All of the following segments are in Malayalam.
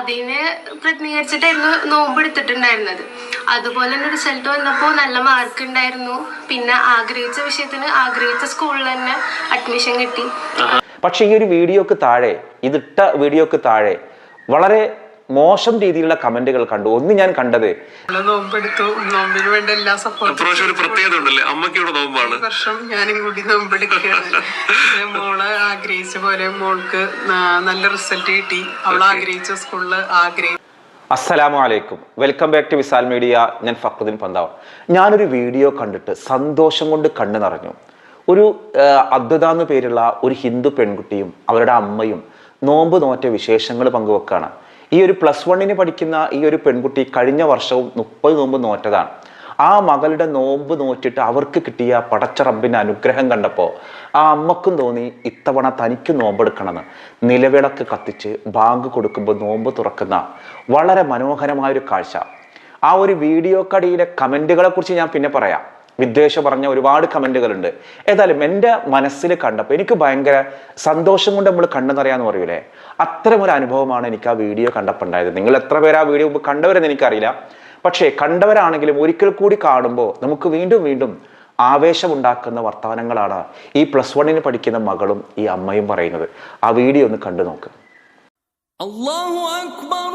അതിന് പ്രതിനിധീകരിച്ചിട്ടായിരുന്നു നോമ്പ് എടുത്തിട്ടുണ്ടായിരുന്നത്. അതുപോലെ തന്നെ റിസൾട്ട് വന്നപ്പോൾ നല്ല മാർക്ക് ഉണ്ടായിരുന്നു. പിന്നെ ആഗ്രഹിച്ച വിഷയത്തിന് ആഗ്രഹിച്ച സ്കൂളിൽ തന്നെ അഡ്മിഷൻ കിട്ടി. പക്ഷേ ഈ ഒരു വീഡിയോക്ക് താഴെ ഇതിട്ട വീഡിയോക്ക് താഴെ വളരെ മോശം രീതിയിലുള്ള കമന്റുകൾ കണ്ടു. ഒന്ന് ഞാൻ കണ്ടത് നോമ്പെടുത്തു. നോമ്പിന് വേണ്ട എല്ലാ സപ്പോർട്ടും. ഒരു പ്രത്യേകത ഉണ്ടല്ലേ? നോമ്പാണ്. വർഷം ഞാനും കൂടി നോമ്പെടുക്കുകയാണ്. പിന്നെ മോൾ ആഗ്രഹിച്ച പോലെ മോൾക്ക് നല്ല റിസൾട്ട് കിട്ടി. അവൾ ആഗ്രഹിച്ച അസ്സലാമു അലൈക്കും welcome back to Visal media. ഞാൻ ഫക്രുദ്ദീൻ പന്താവ്. ഞാനൊരു വീഡിയോ കണ്ടിട്ട് സന്തോഷം കൊണ്ട് കണ്ണു നിറഞ്ഞു. ഒരു അദ്വത എന്ന് പേരുള്ള ഒരു ഹിന്ദു പെൺകുട്ടിയും അവരുടെ അമ്മയും നോമ്പ് നോറ്റ വിശേഷങ്ങൾ പങ്കുവെക്കാണ്. ഈ ഒരു പ്ലസ് വണ്ണിന് പഠിക്കുന്ന ഈ ഒരു പെൺകുട്ടി കഴിഞ്ഞ വർഷവും മുപ്പത് നോമ്പ് നോറ്റതാണ്. ആ മകളുടെ നോമ്പ് നോറ്റിട്ട് അവർക്ക് കിട്ടിയ പടച്ച അനുഗ്രഹം കണ്ടപ്പോൾ ആ അമ്മക്കും തോന്നി ഇത്തവണ തനിക്ക് നോമ്പെടുക്കണമെന്ന്. നിലവിളക്ക് കത്തിച്ച് ബാങ്ക് കൊടുക്കുമ്പോൾ നോമ്പ് തുറക്കുന്ന വളരെ മനോഹരമായൊരു കാഴ്ച. ആ ഒരു വീഡിയോക്കടിയിലെ കമന്റുകളെ കുറിച്ച് ഞാൻ പിന്നെ പറയാം. വിദ്വേഷം പറഞ്ഞ ഒരുപാട് കമന്റുകളുണ്ട് ഏതായാലും എന്റെ മനസ്സിൽ കണ്ടപ്പോൾ എനിക്ക് ഭയങ്കര സന്തോഷം കൊണ്ട് നമ്മൾ കണ്ണെന്നറിയാന്ന് പറയൂലേ? ഒരു അനുഭവമാണ് എനിക്ക് ആ വീഡിയോ കണ്ടപ്പോൾ ഉണ്ടായത് നിങ്ങൾ എത്ര പേര് ആ വീഡിയോ കണ്ടവരെന്ന് എനിക്കറിയില്ല. പക്ഷേ കണ്ടവരാണെങ്കിലും ഒരിക്കൽ കൂടി കാണുമ്പോൾ നമുക്ക് വീണ്ടും വീണ്ടും ആവേശമുണ്ടാക്കുന്ന വർത്തമാനങ്ങളാണ് ഈ പ്ലസ് വണ്ണിന് പഠിക്കുന്ന മകളും ഈ അമ്മയും പറയുന്നത്. ആ വീഡിയോ ഒന്ന് കണ്ടു നോക്ക് അള്ളാഹു അക്ബർ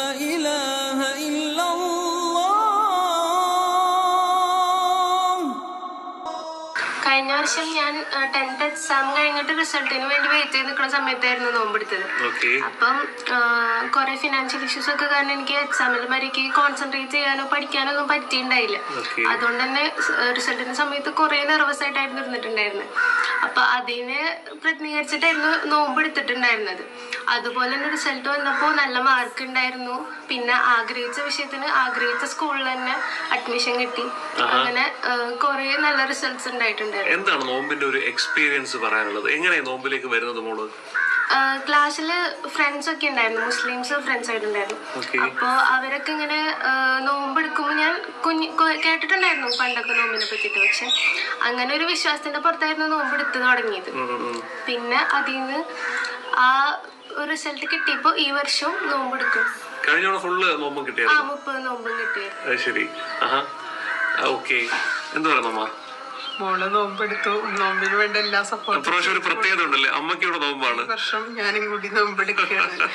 കഴിഞ്ഞ വർഷം ഞാൻ ടെൻത്ത് എക്സാം കഴിഞ്ഞിട്ട് റിസൾട്ടിന് വേണ്ടി വെയിറ്റ് ചെയ്ത് നിൽക്കുന്ന സമയത്തായിരുന്നു നോമ്പെടുത്തത് അപ്പം കുറെ ഫിനാൻഷ്യൽ ഇഷ്യൂസ് ഒക്കെ കാരണം എനിക്ക് എക്സാമിൽ മരിക്ക് കോൺസെൻട്രേറ്റ് ചെയ്യാനോ പഠിക്കാനോ ഒന്നും പറ്റിയിട്ടുണ്ടായില്ല. അതുകൊണ്ട് തന്നെ റിസൾട്ടിന്റെ സമയത്ത് കുറെ നെർവസ് ആയിട്ടായിരുന്നു ഇരുന്നിട്ടുണ്ടായിരുന്നത്. അപ്പൊ അതിനെ പ്രതിനിധീകരിച്ചിട്ടായിരുന്നു നോമ്പ് എടുത്തിട്ടുണ്ടായിരുന്നത്. അതുപോലെ തന്നെ റിസൾട്ട് വന്നപ്പോൾ നല്ല മാർക്ക് ഉണ്ടായിരുന്നു പിന്നെ ആഗ്രഹിച്ച വിഷയത്തിന് ആഗ്രഹിച്ച സ്കൂളിൽ തന്നെ അഡ്മിഷൻ കിട്ടി. അങ്ങനെ കുറെ നല്ല റിസൾട്ട്സ് ഉണ്ടായിട്ടുണ്ടായിരുന്നു എന്താണ് നോമ്പിന്റെ ഒരു എക്സ്പീരിയൻസ് പറയാനുള്ളത്? എങ്ങനെയാ നോമ്പിലേക്ക് വരുന്നത് മോൾ? ക്ലാസ്സിൽ ഫ്രണ്ട്സ് ഒക്കെ ഉണ്ടായിരുന്നു മുസ്ലിംസ് ഫ്രണ്ട്സ് ആയിട്ടുണ്ടായിരുന്നു. അപ്പോൾ അവരൊക്കെ ഇങ്ങനെ നോമ്പെടുക്കുമ്പോൾ നോമ്പ് എടുക്കുമ്പോൾ ഞാൻ കുഞ്ഞ് കേട്ടിട്ടുണ്ടായിരുന്നു പണ്ടൊക്കെ നോമ്പിനെ പറ്റിയിട്ട്. പക്ഷെ അങ്ങനെ ഒരു വിശ്വാസത്തിന്റെ പുറത്തായിരുന്നു നോമ്പ് എടുത്ത് തുടങ്ങിയത്. പിന്നെ അതിൽ നിന്ന് ആ റിസൾട്ട് കിട്ടിയപ്പോ ഈ വർഷവും നോമ്പ് എടുക്കും കഴിഞ്ഞ തവണ ഫുള്ള് നോമ്പും ആ കിട്ടിയായിരുന്നു മുപ്പത് നോമ്പും കിട്ടിയായിരുന്നു. അത് ശരി. ആഹാ. ഓക്കെ എന്ത് അമ്മ മോൾ നോമ്പെടുത്തു. നോമ്പിന് വേണ്ട എല്ലാ സപ്പോർട്ടും ഒരു പ്രത്യേകത ഉണ്ടല്ലേ? അമ്മയ്ക്കൂടെ നോമ്പാണ്. വർഷം ഞാനും കൂടി നോമ്പെടുക്കുകയാണ്.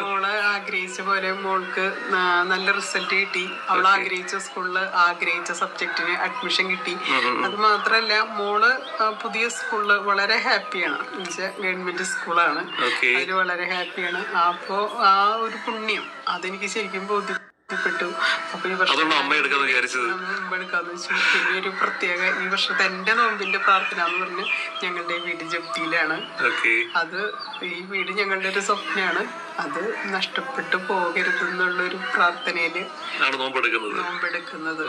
മോൾ ആഗ്രഹിച്ച പോലെ മോൾക്ക് നല്ല റിസൾട്ട് കിട്ടി. അവൾ ആഗ്രഹിച്ച സ്കൂളിൽ ആഗ്രഹിച്ച സബ്ജക്റ്റിന് അഡ്മിഷൻ കിട്ടി. അത് മാത്രല്ല മോൾ പുതിയ സ്കൂളിൽ വളരെ ഹാപ്പിയാണ് ഗവൺമെന്റ് സ്കൂളാണ്. അതിൽ വളരെ ഹാപ്പിയാണ് അപ്പോ ആ ഒരു പുണ്യം. അതെനിക്ക് ശരിക്കും ബോധ്യപ്പെട്ടു അപ്പൊ ഈ വർഷം അതുകൊണ്ടാണ് എടുക്കാന്ന് വെച്ചു. പിന്നെ ഒരു പ്രത്യേക ഈ വർഷത്തെ എന്റെ നോമ്പിന്റെ പ്രാർത്ഥന എന്ന് പറഞ്ഞ് ഞങ്ങളുടെ വീട് ജപ്തിയിലാണ്. അത് ഈ വീട് ഞങ്ങളുടെ ഒരു സ്വപ്നമാണ് അത് നഷ്ടപ്പെട്ടു പോകരുത് എന്നുള്ളൊരു പ്രാർത്ഥനയിൽ നോമ്പെടുക്കുന്നത്.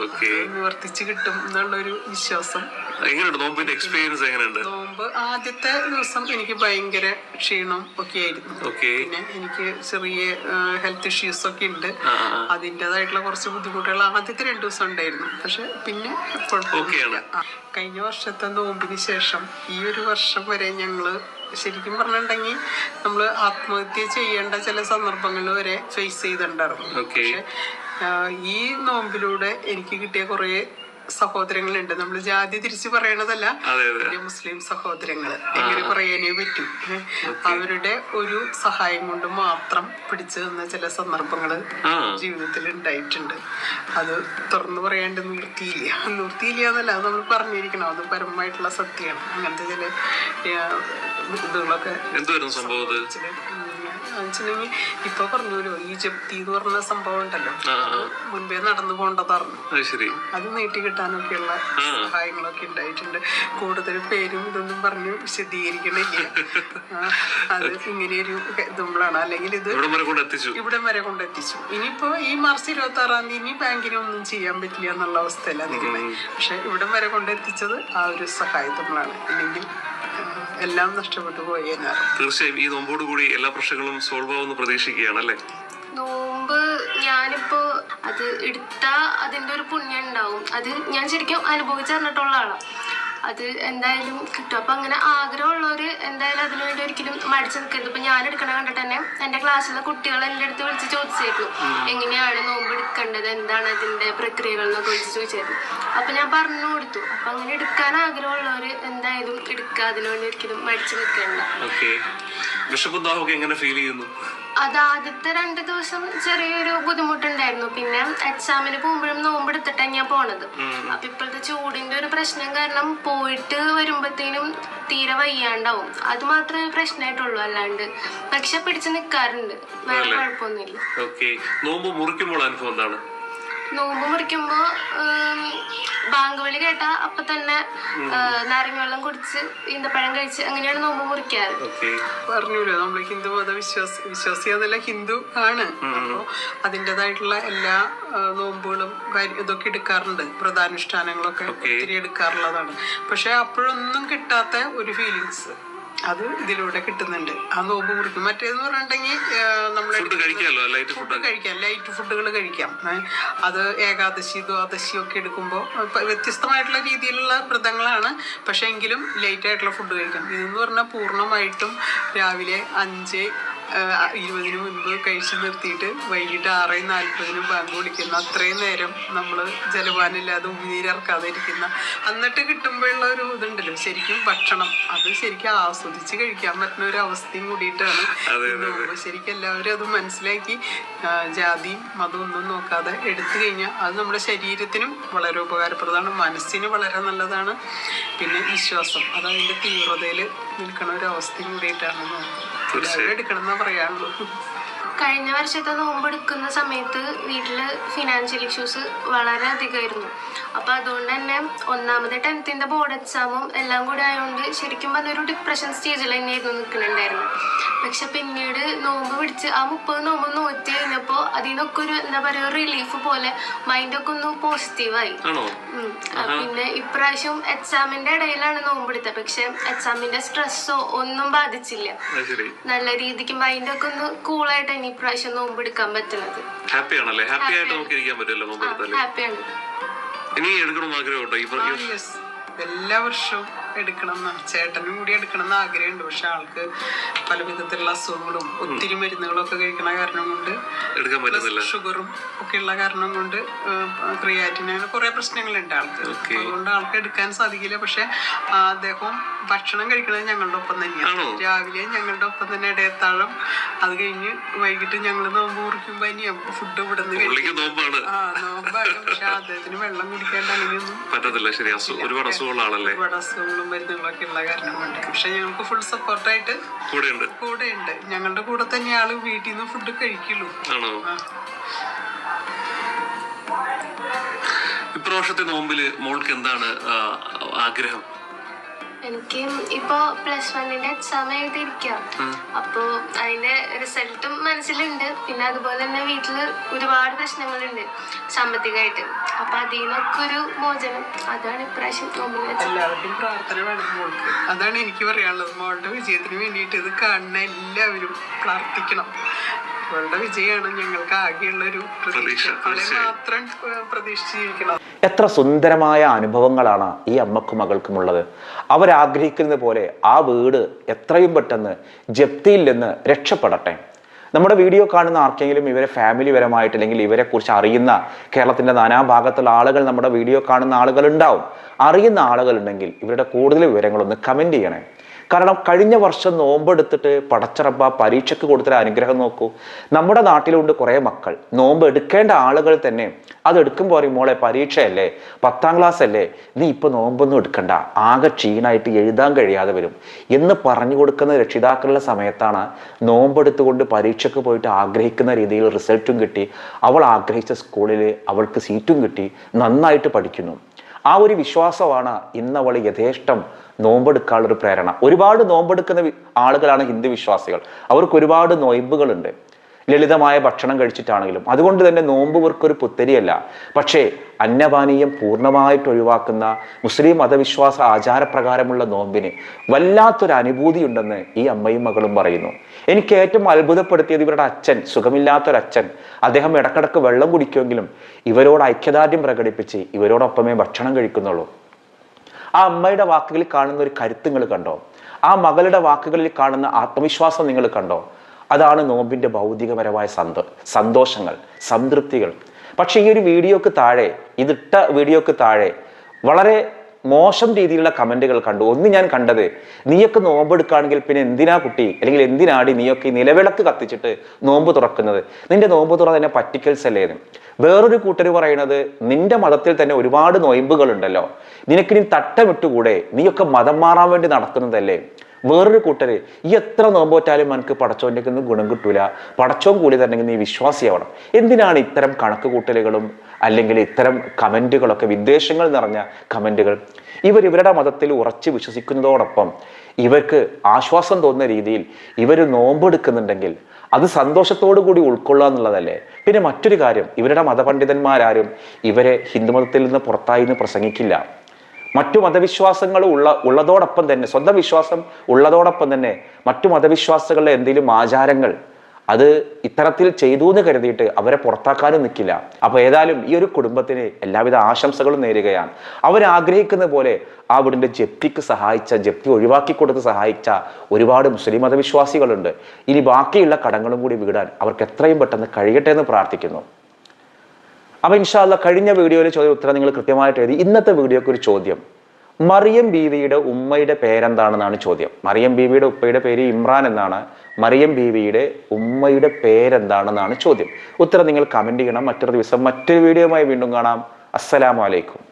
നിവർത്തിച്ച് കിട്ടും എന്നുള്ളൊരു വിശ്വാസം. എങ്ങനെയുണ്ട്? നോമ്പിന്റെ എക്സ്പീരിയൻസ് എങ്ങനെയുണ്ട്? നോമ്പ് ആദ്യത്തെ ദിവസം എനിക്ക് ഭയങ്കര ക്ഷീണം ഒക്കെ ആയിരുന്നു പിന്നെ എനിക്ക് ചെറിയ ഹെൽത്ത് ഇഷ്യൂസ് ഒക്കെ ഉണ്ട്. അതിന്റെതായിട്ടുള്ള കുറച്ച് ബുദ്ധിമുട്ടുകൾ ആദ്യത്തെ രണ്ടു ദിവസം ഉണ്ടായിരുന്നു. പക്ഷെ പിന്നെ കുഴപ്പമില്ല കഴിഞ്ഞ വർഷത്തെ നോമ്പിന് ശേഷം ഈ ഒരു വർഷം വരെ ഞങ്ങൾ ശരിക്കും പറഞ്ഞിട്ടുണ്ടെങ്കിൽ നമ്മൾ ആത്മഹത്യ ചെയ്യേണ്ട ചില സന്ദർഭങ്ങൾ വരെ ഫേസ് ചെയ്തിട്ടുണ്ടായിരുന്നു. പക്ഷെ ഈ നോമ്പിലൂടെ എനിക്ക് കിട്ടിയ കുറേ സഹോദരങ്ങളുണ്ട്. നമ്മൾ ജാതി തിരിച്ചു പറയണതല്ല. എന്റെ മുസ്ലിം സഹോദരങ്ങൾ എങ്ങനെ പറയാനേ പറ്റൂ. അവരുടെ ഒരു സഹായം കൊണ്ട് മാത്രം പിടിച്ചു നിന്ന ചില സന്ദർഭങ്ങൾ ജീവിതത്തിൽ ഉണ്ടായിട്ടുണ്ട് അത് തുറന്നു പറയാണ്ട് നിവൃത്തിയില്ല. നിവൃത്തിയില്ല എന്നല്ല അത് നമ്മൾ പറഞ്ഞിരിക്കണം. അത് പരമമായിട്ടുള്ള സത്യമാണ്. അങ്ങനത്തെ ചില ഇതുകളൊക്കെ സംഭവം വെച്ചിട്ടുണ്ടെങ്കിൽ ഇപ്പൊ പറഞ്ഞല്ലോ ഈ ജപ്തി എന്ന് പറഞ്ഞ സംഭവം ഉണ്ടല്ലോ. മുൻപേ നടന്നു പോകേണ്ടതറിഞ്ഞു അത് ശരി. അത് നീട്ടി കിട്ടാനൊക്കെയുള്ള സഹായങ്ങളൊക്കെ ഉണ്ടായിട്ടുണ്ട്. കൂടുതൽ പേരും ഇതൊന്നും പറഞ്ഞു വിശദീകരിക്കണില്ല. അത് ഇങ്ങനെയൊരു ഇതുമ്പോഴാണ്. അല്ലെങ്കിൽ ഇത് ഇവിടെ വരെ കൊണ്ടെത്തിച്ചു ഇനിയിപ്പോ ഈ മാർച്ച് ഇരുപത്തി ആറാം തീയതി ഇനി ബാങ്കിന് ഒന്നും ചെയ്യാൻ പറ്റില്ല എന്നുള്ള അവസ്ഥയല്ല നിൽക്കുന്നത്. പക്ഷെ ഇവിടം വരെ കൊണ്ടെത്തിച്ചത് ആ ഒരു സഹായത്തുമ്പോഴാണ് ഇല്ലെങ്കിൽ ആ, എല്ലാം നഷ്ടപ്പെട്ടു പോയി എന്നാണ് തീർച്ചയായും ഈ നോമ്പോട് കൂടി എല്ലാ പ്രശ്നങ്ങളും സോൾവ് ആവുമെന്ന് പ്രതീക്ഷിക്കുകയാണ് അല്ലേ? നോമ്പ് ഞാനിപ്പോ അത് എടുത്താ അതിന്റെ ഒരു പുണ്യം ഉണ്ടാവും. അത് ഞാൻ ശരിക്കും അനുഭവിച്ചറിഞ്ഞിട്ടുള്ള ആളാണ് അത് എന്തായാലും കിട്ടും. അപ്പം അങ്ങനെ ആഗ്രഹമുള്ളവർ എന്തായാലും അതിനുവേണ്ടി ഒരിക്കലും മടിച്ചു നിൽക്കരുത് ഇപ്പം ഞാൻ എടുക്കണ കണ്ടിട്ട് തന്നെ എന്റെ ക്ലാസ്സിലെ കുട്ടികൾ എന്റെ അടുത്ത് വിളിച്ച് ചോദിച്ചേക്കും. എങ്ങനെയാണ് നോമ്പ് എടുക്കേണ്ടത്? എന്താണ് അതിന്റെ പ്രക്രിയകൾ എന്നൊക്കെ വിളിച്ച് ചോദിച്ചായിരുന്നു അപ്പം ഞാൻ പറഞ്ഞു കൊടുത്തു. അപ്പം അങ്ങനെ എടുക്കാൻ ആഗ്രഹമുള്ളവർ എന്തായാലും എടുക്കുക അതിനുവേണ്ടി ഒരിക്കലും മടിച്ചു നിൽക്കണ്ട ഓക്കെ വിശപ്പും എങ്ങനെ ഫീൽ ചെയ്യുന്നു? അത് ആദ്യത്തെ രണ്ട് ദിവസം ചെറിയൊരു ബുദ്ധിമുട്ടുണ്ടായിരുന്നു. പിന്നെ എക്സാമിന് പോകുമ്പോഴും നോമ്പെടുത്തിട്ടാണ് ഞാൻ പോണത്. അപ്പൊ ഇപ്പോഴത്തെ ചൂടിന്റെ ഒരു പ്രശ്നം കാരണം പോയിട്ട് വരുമ്പത്തേനും തീരെ വയ്യാണ്ടാവും. അത് മാത്രമേ പ്രശ്നമായിട്ടുള്ളൂ അല്ലാണ്ട്. പക്ഷെ പിടിച്ച് നിക്കാറുണ്ട്. വേറെ കുഴപ്പമൊന്നുമില്ല. നോമ്പ് മുറിക്കുമ്പോൾ അനുഭവം എന്താണ്? നോമ്പ് മുറിക്കുമ്പോ ബാങ്ക് വിളി കേട്ടാ അപ്പൊ തന്നെ നാരങ്ങ വെള്ളം കുടിച്ച് ഈന്തപ്പഴം കഴിച്ച് അങ്ങനെയാണ് നോമ്പ് മുറിക്കാറ്. പറഞ്ഞൂല്ലോ നമ്മൾ ഹിന്ദു മത വിശ്വാസ വിശ്വാസിയാന്നല്ല ഹിന്ദു ആണ്. അപ്പോൾ അതിന്റെതായിട്ടുള്ള എല്ലാ നോമ്പുകളും കാര്യം ഇതൊക്കെ എടുക്കാറുണ്ട്. പ്രധാനുഷ്ഠാനങ്ങളൊക്കെ ഒത്തിരി എടുക്കാറുള്ളതാണ്. പക്ഷെ അപ്പോഴൊന്നും കിട്ടാത്ത ഒരു ഫീലിങ്സ് അത് ഇതിലൂടെ കിട്ടുന്നുണ്ട്. ആ നോമ്പ് മുറിക്കും. മറ്റേന്ന് പറഞ്ഞിട്ടുണ്ടെങ്കിൽ നമ്മൾ ഫുഡ് കഴിക്കാം. ലൈറ്റ് ഫുഡുകൾ കഴിക്കാം. അത് ഏകാദശി ദ്വാദശി ഒക്കെ എടുക്കുമ്പോൾ വ്യത്യസ്തമായിട്ടുള്ള രീതിയിലുള്ള വ്രതങ്ങളാണ്. പക്ഷെ എങ്കിലും ലൈറ്റ് ആയിട്ടുള്ള ഫുഡ് കഴിക്കാം ഇതെന്ന് പറഞ്ഞാൽ പൂർണമായിട്ടും രാവിലെ അഞ്ച് ഇരുപതിന് മുൻപ് കഴിച്ചു നിർത്തിയിട്ട് വൈകിട്ട് ആറ് നാൽപ്പതിന് ബാങ്ക് വിളിക്കുന്ന അത്രയും നേരം നമ്മൾ ജലപാനില്ലാതെ ഉമിനീരിറക്കാതെ ഇരിക്കുന്ന. എന്നിട്ട് കിട്ടുമ്പോഴുള്ള ഒരു ഇതുണ്ടല്ലോ ശരിക്കും ഭക്ഷണം. അത് ശരിക്കും ആസ്വദിച്ച് കഴിക്കാൻ പറ്റുന്ന ഒരു അവസ്ഥയും കൂടിയിട്ടാണ്. ശരിക്കും എല്ലാവരും അത് മനസ്സിലാക്കി ജാതി ജാതിയും മതവും ഒന്നും നോക്കാതെ എടുത്തു കഴിഞ്ഞാൽ അത് നമ്മുടെ ശരീരത്തിനും വളരെ ഉപകാരപ്രദമാണ്. മനസ്സിന് വളരെ നല്ലതാണ്. പിന്നെ വിശ്വാസം അത് അതിന്റെ തീവ്രതയിൽ നിൽക്കുന്ന ഒരു അവസ്ഥയും കൂടിയിട്ടാണ് എല്ലാവരും എടുക്കണം എന്നാ പറയാനുള്ളൂ. കഴിഞ്ഞ വർഷത്തെ നോമ്പ് എടുക്കുന്ന സമയത്ത് വീട്ടിൽ ഫിനാൻഷ്യൽ ഇഷ്യൂസ് വളരെ അധികമായിരുന്നു. അപ്പോൾ അതുകൊണ്ട് തന്നെ ഒന്നാമത് ടെൻത്തിന്റെ ബോർഡ് എക്സാമും എല്ലാം കൂടി ആയതുകൊണ്ട് ശരിക്കും പറഞ്ഞൊരു ഡിപ്രഷൻ സ്റ്റേജിൽ തന്നെയായിരുന്നു നിൽക്കുന്നുണ്ടായിരുന്നു പക്ഷെ പിന്നീട് നോമ്പ് പിടിച്ച് ആ മുപ്പത് നോമ്പ് നോറ്റി കഴിഞ്ഞപ്പോൾ അതിൽ നിന്നൊക്കെ ഒരു എന്താ പറയുക റിലീഫ് പോലെ മൈൻഡൊക്കെ ഒന്ന് പോസിറ്റീവായി പിന്നെ ഇപ്രാവശ്യം എക്സാമിന്റെ ഇടയിലാണ് നോമ്പെടുത്തത്. പക്ഷെ എക്സാമിന്റെ സ്ട്രെസ്സോ ഒന്നും ബാധിച്ചില്ല. നല്ല രീതിക്ക് മൈൻഡ് ഒക്കെ ഒന്ന് കൂളായിട്ട് ഇനി ഇപ്രാവശ്യം നോമ്പെടുക്കാൻ പറ്റുന്നത്. ഹാപ്പി ആണല്ലേ? ഹാപ്പി ആയിട്ട് നമുക്ക് ഇരിക്കാൻ പറ്റുമല്ലോ നോമ്പ് എടുത്താൽ ഹാപ്പിയാണ് ഇനി എടുക്കണമെന്ന് ആഗ്രഹമുണ്ടോ? എല്ലാ വർഷവും. എടുക്കണം എന്നാണ് ചേട്ടനും കൂടി എടുക്കണം എന്ന് ആഗ്രഹമുണ്ട്. പക്ഷെ ആൾക്ക് പല വിധത്തിലുള്ള അസുഖങ്ങളും ഒത്തിരി മരുന്നുകളൊക്കെ കഴിക്കണ കാരണം കൊണ്ട് എടുക്കാൻ പറ്റുന്നില്ല. ഷുഗറും ഒക്കെ ഉള്ള കാരണം കൊണ്ട് ക്രിയാറ്റിന് അങ്ങനെ കുറെ പ്രശ്നങ്ങളുണ്ട് ആൾക്ക്. അതുകൊണ്ട് ആൾക്ക് എടുക്കാൻ സാധിക്കില്ല. പക്ഷെ അദ്ദേഹം ഭക്ഷണം കഴിക്കണത് ഞങ്ങളുടെ ഒപ്പം തന്നെയാണ്? രാവിലെ ഞങ്ങളുടെ ഒപ്പം തന്നെ ഇടയത്താഴം. അത് കഴിഞ്ഞ് വൈകിട്ട് ഞങ്ങൾ നോമ്പ് കുറിക്കുമ്പോ തന്നെയാണ് ഫുഡ് ഇവിടെ നിന്ന് ആ നോമ്പാണ്. പക്ഷെ അദ്ദേഹത്തിന് വെള്ളം കുടിക്കാണ്ട് അങ്ങനെയൊന്നും പറ്റത്തില്ല. ശരി ഒരുപാട് അസുഖങ്ങളാണല്ലേ ഒരുപാട് അസുഖങ്ങളും മരുന്നുകളൊക്കെ ഉള്ള കാരണം കൊണ്ട് പക്ഷെ ഞങ്ങൾക്ക് ഫുൾ സപ്പോർട്ടായിട്ട് കൂടെയുണ്ട്. കൂടെയുണ്ട്. ഞങ്ങളുടെ കൂടെ തന്നെ ആൾ വീട്ടിൽ നിന്ന് ഫുഡ് കഴിക്കുള്ളൂ. ആണോ. ഇപ്രാവശ്യത്തെ നോമ്പിൽ മോൾക്ക് എന്താണ് ആഗ്രഹം? എനിക്ക് ഇപ്പോ പ്ലസ് വണ്ണിന്റെ എക്സാം എഴുതിയിരിക്കാം. അപ്പോ അതിന്റെ റിസൾട്ടും മനസ്സിലുണ്ട്. പിന്നെ അതുപോലെ തന്നെ വീട്ടിൽ ഒരുപാട് പ്രശ്നങ്ങളുണ്ട് സാമ്പത്തികമായിട്ട്. അപ്പൊ അതിൽ നിന്നൊക്കെ ഒരു മോചനം. അതാണ് ഇപ്രാവശ്യം പ്രാർത്ഥന വേണം അതാണ് എനിക്ക് പറയാനുള്ളത്. മോളുടെ വിജയത്തിന് വേണ്ടിയിട്ട് ഇത് കാണുന്ന എല്ലാവരും പ്രാർത്ഥിക്കണം. അവളുടെ വിജയമാണ് ഞങ്ങൾക്ക് ആകെയുള്ള ഒരു പ്രതീക്ഷ പ്രതീക്ഷ, അവളെ മാത്രം എത്ര സുന്ദരമായ അനുഭവങ്ങളാണ് ഈ അമ്മക്കും മകൾക്കുമുള്ളത്. അവരാഗ്രഹിക്കുന്നത് പോലെ ആ വീട് എത്രയും പെട്ടെന്ന് ജപ്തിയിൽ നിന്ന് രക്ഷപ്പെടട്ടെ. നമ്മുടെ വീഡിയോ കാണുന്ന ആർക്കെങ്കിലും ഇവരെ ഫാമിലി പരമായിട്ട് അല്ലെങ്കിൽ ഇവരെ കുറിച്ച് അറിയുന്ന കേരളത്തിന്റെ നാനാഭാഗത്തുള്ള ആളുകൾ നമ്മുടെ വീഡിയോ കാണുന്ന ആളുകൾ ഉണ്ടാവും അറിയുന്ന ആളുകൾ ഉണ്ടെങ്കിൽ ഇവരുടെ കൂടുതൽ വിവരങ്ങളൊന്ന് കമന്റ് ചെയ്യണേ. കാരണം കഴിഞ്ഞ വർഷം നോമ്പെടുത്തിട്ട് പടച്ചറപ്പ പരീക്ഷയ്ക്ക് കൊടുത്തൊരു അനുഗ്രഹം നോക്കൂ. നമ്മുടെ നാട്ടിലുണ്ട് കുറേ മക്കൾ. നോമ്പ് എടുക്കേണ്ട ആളുകൾ തന്നെ അത് എടുക്കുമ്പോൾ പറയും മോളെ പരീക്ഷയല്ലേ? പത്താം ക്ലാസ് അല്ലേ നീ ഇപ്പൊ നോമ്പൊന്നും എടുക്കണ്ട. ആകെ ക്ഷീണായിട്ട് എഴുതാൻ കഴിയാതെ വരും. എന്ന് പറഞ്ഞു കൊടുക്കുന്ന രക്ഷിതാക്കളുടെ സമയത്താണ് നോമ്പെടുത്തുകൊണ്ട് പരീക്ഷയ്ക്ക് പോയിട്ട് ആഗ്രഹിക്കുന്ന രീതിയിൽ റിസൾട്ടും കിട്ടി. അവൾ ആഗ്രഹിച്ച സ്കൂളിൽ അവൾക്ക് സീറ്റും കിട്ടി. നന്നായിട്ട് പഠിക്കുന്നു. ആ ഒരു വിശ്വാസമാണ് ഇന്ന് അവൾ യഥേഷ്ടം നോമ്പെടുക്കാനുള്ളൊരു പ്രേരണ. ഒരുപാട് നോമ്പെടുക്കുന്ന ആളുകളാണ് ഹിന്ദു വിശ്വാസികൾ. അവർക്ക് ഒരുപാട് നൊയമ്പുകളുണ്ട്. ലളിതമായ ഭക്ഷണം കഴിച്ചിട്ടാണെങ്കിലും. അതുകൊണ്ട് തന്നെ നോമ്പ് ഇവർക്കൊരു പുത്തരിയല്ല. പക്ഷേ അന്നപാനീയം പൂർണമായിട്ട് ഒഴിവാക്കുന്ന മുസ്ലിം മതവിശ്വാസ ആചാരപ്രകാരമുള്ള നോമ്പിന് വല്ലാത്തൊരു അനുഭൂതി ഉണ്ടെന്ന് ഈ അമ്മയും മകളും പറയുന്നു. എനിക്ക് ഏറ്റവും അത്ഭുതപ്പെടുത്തിയത് ഇവരുടെ അച്ഛൻ സുഖമില്ലാത്തൊരച്ഛൻ. അദ്ദേഹം ഇടക്കിടക്ക് വെള്ളം കുടിക്കുമെങ്കിലും ഇവരോട് ഐക്യദാർഢ്യം പ്രകടിപ്പിച്ച് ഇവരോടൊപ്പമേ ഭക്ഷണം കഴിക്കുന്നുള്ളൂ. ആ അമ്മയുടെ വാക്കുകളിൽ കാണുന്ന ഒരു കരുത്ത് നിങ്ങൾ കണ്ടോ? ആ മകളുടെ വാക്കുകളിൽ കാണുന്ന ആത്മവിശ്വാസം നിങ്ങൾ കണ്ടോ? അതാണ് നോമ്പിന്റെ ഭൗതികപരമായ സന്തോ സന്തോഷങ്ങൾ സംതൃപ്തികൾ. പക്ഷേ ഈ ഒരു വീഡിയോക്ക് താഴെ ഇതിട്ട വീഡിയോക്ക് താഴെ വളരെ മോശം രീതിയിലുള്ള കമന്റുകൾ കണ്ടു. ഒന്ന് ഞാൻ കണ്ടത് നീയൊക്കെ നോമ്പ് എടുക്കുകയാണെങ്കിൽ പിന്നെ എന്തിനാ കുട്ടി? അല്ലെങ്കിൽ എന്തിനാടി നീയൊക്കെ നിലവിളക്ക് കത്തിച്ചിട്ട് നോമ്പ് തുറക്കുന്നത്? നിന്റെ നോമ്പ് തുറ തന്നെ പറ്റിക്കൽസ് അല്ലേന്ന് വേറൊരു കൂട്ടർ പറയുന്നത് നിന്റെ മതത്തിൽ തന്നെ ഒരുപാട് നൊയമ്പുകൾ ഉണ്ടല്ലോ നിനക്കിനി തട്ടമിട്ടുകൂടെ നീയൊക്കെ മതം മാറാൻ വേണ്ടി നടക്കുന്നതല്ലേ? വേറൊരു കൂട്ടർ ഈ എത്ര നോമ്പോറ്റാലും എനിക്ക് പടച്ചോന്റെ ഒന്നും ഗുണം കിട്ടൂല. പടച്ചോൻ കൂലി തരണമെങ്കിൽ നീ വിശ്വാസിയാവണം. എന്തിനാണ് ഇത്തരം കണക്ക് കൂട്ടലുകളും അല്ലെങ്കിൽ ഇത്തരം കമന്റുകളൊക്കെ വിദ്വേഷങ്ങൾ നിറഞ്ഞ കമന്റുകൾ ഇവർ ഇവരുടെ മതത്തിൽ ഉറച്ച് വിശ്വസിക്കുന്നതോടൊപ്പം ഇവർക്ക് ആശ്വാസം തോന്നുന്ന രീതിയിൽ ഇവർ നോമ്പെടുക്കുന്നുണ്ടെങ്കിൽ അത് സന്തോഷത്തോടു കൂടി ഉൾക്കൊള്ളുക എന്നുള്ളതല്ലേ? പിന്നെ മറ്റൊരു കാര്യം ഇവരുടെ മതപണ്ഡിതന്മാരാരും ഇവരെ ഹിന്ദുമതത്തിൽ നിന്ന് പുറത്തായി എന്ന് പ്രസംഗിക്കില്ല. മറ്റു മതവിശ്വാസങ്ങൾ ഉള്ള ഉള്ളതോടൊപ്പം തന്നെ സ്വന്തം വിശ്വാസം ഉള്ളതോടൊപ്പം തന്നെ മറ്റു മതവിശ്വാസികളുടെ എന്തെങ്കിലും ആചാരങ്ങൾ അത് ഇത്തരത്തിൽ ചെയ്തു എന്ന് കരുതിയിട്ട് അവരെ പുറത്താക്കാനും നിൽക്കില്ല. അപ്പൊ ഏതായാലും ഈ ഒരു കുടുംബത്തിന് എല്ലാവിധ ആശംസകളും നേരുകയാണ്. അവരാഗ്രഹിക്കുന്ന പോലെ ആ വീടിന്റെ ജപ്തിക്ക് സഹായിച്ച ജപ്തി ഒഴിവാക്കി കൊടുത്ത് സഹായിച്ച ഒരുപാട് മുസ്ലിം മതവിശ്വാസികളുണ്ട്. ഇനി ബാക്കിയുള്ള കടങ്ങളും കൂടി വീടാൻ അവർക്ക് എത്രയും പെട്ടെന്ന് കഴിയട്ടെ എന്ന് പ്രാർത്ഥിക്കുന്നു. അപ്പൊ ഇൻഷാല്ല കഴിഞ്ഞ വീഡിയോയിലെ ചോദ്യ ഉത്തരം നിങ്ങൾ കൃത്യമായിട്ട് എഴുതി. ഇന്നത്തെ വീഡിയോക്ക് ഒരു ചോദ്യം. മറിയം ബീവിയുടെ ഉമ്മയുടെ പേരെന്താണെന്നാണ് ചോദ്യം. മറിയം ബീവിയുടെ ഉപ്പയുടെ പേര് ഇമ്രാൻ എന്നാണ്. മറിയം ബീവിയുടെ ഉമ്മയുടെ പേരെന്താണെന്നാണ് ചോദ്യം. ഉത്തരം നിങ്ങൾ കമന്റ് ചെയ്യണം. മറ്റൊരു ദിവസം മറ്റൊരു വീഡിയോയുമായി വീണ്ടും കാണാം. അസ്സലാമലൈക്കും